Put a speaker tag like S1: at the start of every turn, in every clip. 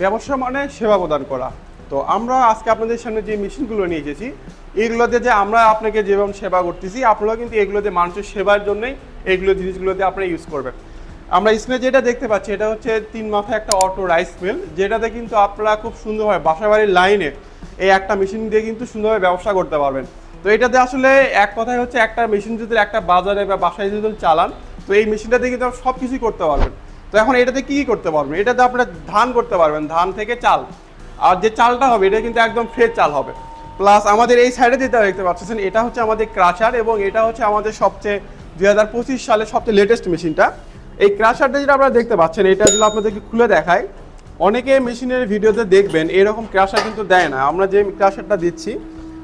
S1: ব্যবসা মানে সেবা প্রদান করা। তো আমরা আজকে আপনাদের সামনে যে মেশিনগুলো নিয়ে এসেছি এইগুলোতে যে আমরা আপনাকে যেভাবে সেবা করতেছি আপনারা কিন্তু এগুলোতে মানুষের সেবার জন্যই এইগুলো জিনিসগুলোতে আপনারা ইউজ করবেন। আমরা স্ক্রিনে যেটা দেখতে পাচ্ছি, এটা হচ্ছে তিন মাথা একটা অটো রাইস মিল যেটাতে কিন্তু আপনারা খুব সুন্দরভাবে বাসাবাড়ির লাইনে এই একটা মেশিন দিয়ে কিন্তু সুন্দরভাবে ব্যবসা করতে পারবেন। তো এটাতে আসলে এক কথায় হচ্ছে একটা মেশিন যদি একটা বাজারে বা বাসায় যদি চালান, তো এই মেশিনটাতে কিন্তু সব কিছুই করতে পারবেন। তো এখন এটাতে কি করতে পারবেন? এটাতে আপনারা ধান করতে পারবেন, ধান থেকে চাল। আর যে চালটা হবে, এটা কিন্তু একদম ফ্রেশ চাল হবে। প্লাস আমাদের এই সাইডে যেটা দেখতে পাচ্ছেন, এটা হচ্ছে আমাদের ক্রাশার এবং এটা হচ্ছে আমাদের সবচেয়ে দুই হাজার পঁচিশ সালে সবচেয়ে লেটেস্ট মেশিনটা এই ক্রাশারটা যেটা আপনারা দেখতে পাচ্ছেন, এটা যদি আপনাদেরকে খুলে দেখায় অনেকে মেশিনের ভিডিওতে দেখবেন, এরকম ক্রাশার কিন্তু দেয় না। আমরা যে ক্রাশারটা দিচ্ছি,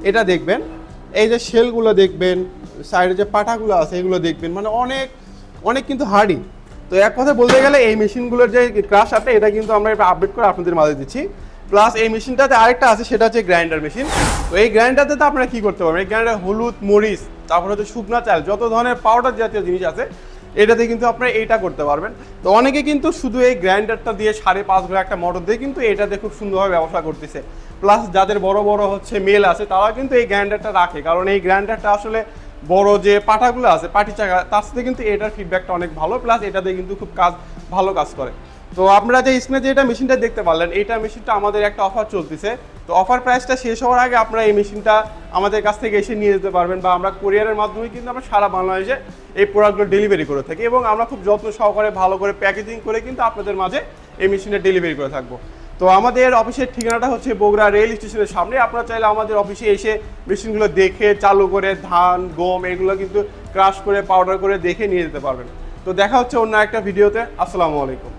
S1: এটা দেখবেন। এই যে শেলগুলো দেখবেন সাইডে যে পাটাগুলো আছে, এগুলো দেখবেন। মানে অনেক অনেক কিন্তু হার্ডি তো এক কথা বলতে গেলে এই মেশিনগুলোর যে ক্রাশারটা এটা কিন্তু আমরা আপডেট করে আপনাদের মাঝে দিচ্ছি। প্লাস এই মেশিনটাতে আরেকটা আছে, সেটা হচ্ছে গ্রাইন্ডার মেশিন তো এই গ্রাইন্ডারতে তো আপনারা কি করতে পারবেন? এই গ্রাইন্ডার হলুদ, মরিচ, তারপর হচ্ছে শুকনা চাল, যত ধরনের পাউডার জাতীয় জিনিস আছে, এটাতে কিন্তু আপনারা এইটা করতে পারবেন। তো অনেকে কিন্তু শুধু এই গ্রাইন্ডারটা দিয়ে সাড়ে পাঁচ ঘর একটা মোটর দিয়ে কিন্তু এটাতে খুব সুন্দরভাবে ব্যবসা করতেছে। প্লাস যাদের বড় বড় হচ্ছে মেল আছে তারা কিন্তু এই গ্রাইন্ডারটা রাখে। কারণ এই গ্রাইন্ডারটা আসলে বড় যে পাটাগুলো আছে, পাটি চাকা, তার সাথে কিন্তু এটার ফিডব্যাকটা অনেক ভালো প্লাস এটাতে কিন্তু খুব কাজ, ভালো কাজ করে। তো আপনারা যে স্ক্রিনে যে এটা মেশিনটা দেখতে পারলেন এইটা মেশিনটা আমাদের একটা অফার চলতেছে। তো অফার প্রাইসটা শেষ হওয়ার আগে আপনারা এই মেশিনটা আমাদের কাছ থেকে এসে নিয়ে যেতে পারবেন বা আমরা কুরিয়ারের মাধ্যমে কিন্তু আমরা সারা বাংলাদেশে এই প্রোডাক্টগুলো ডেলিভারি করে থাকি এবং আমরা খুব যত্ন সহকারে ভালো করে প্যাকেজিং করে কিন্তু আপনাদের মাঝে এই মেশিনটা ডেলিভারি করে থাকব। তো আমাদের অফিসের ঠিকানাটা হচ্ছে বগুড়া রেল স্টেশনের সামনে। আপনারা চাইলে আমাদের অফিসে এসে মেশিনগুলো দেখে চালু করে ধান, গম এগুলো কিন্তু ক্রাশ করে পাউডার করে দেখে নিয়ে যেতে পারবেন। তো দেখা হচ্ছে অন্য একটা ভিডিওতে। আসসালামু আলাইকুম।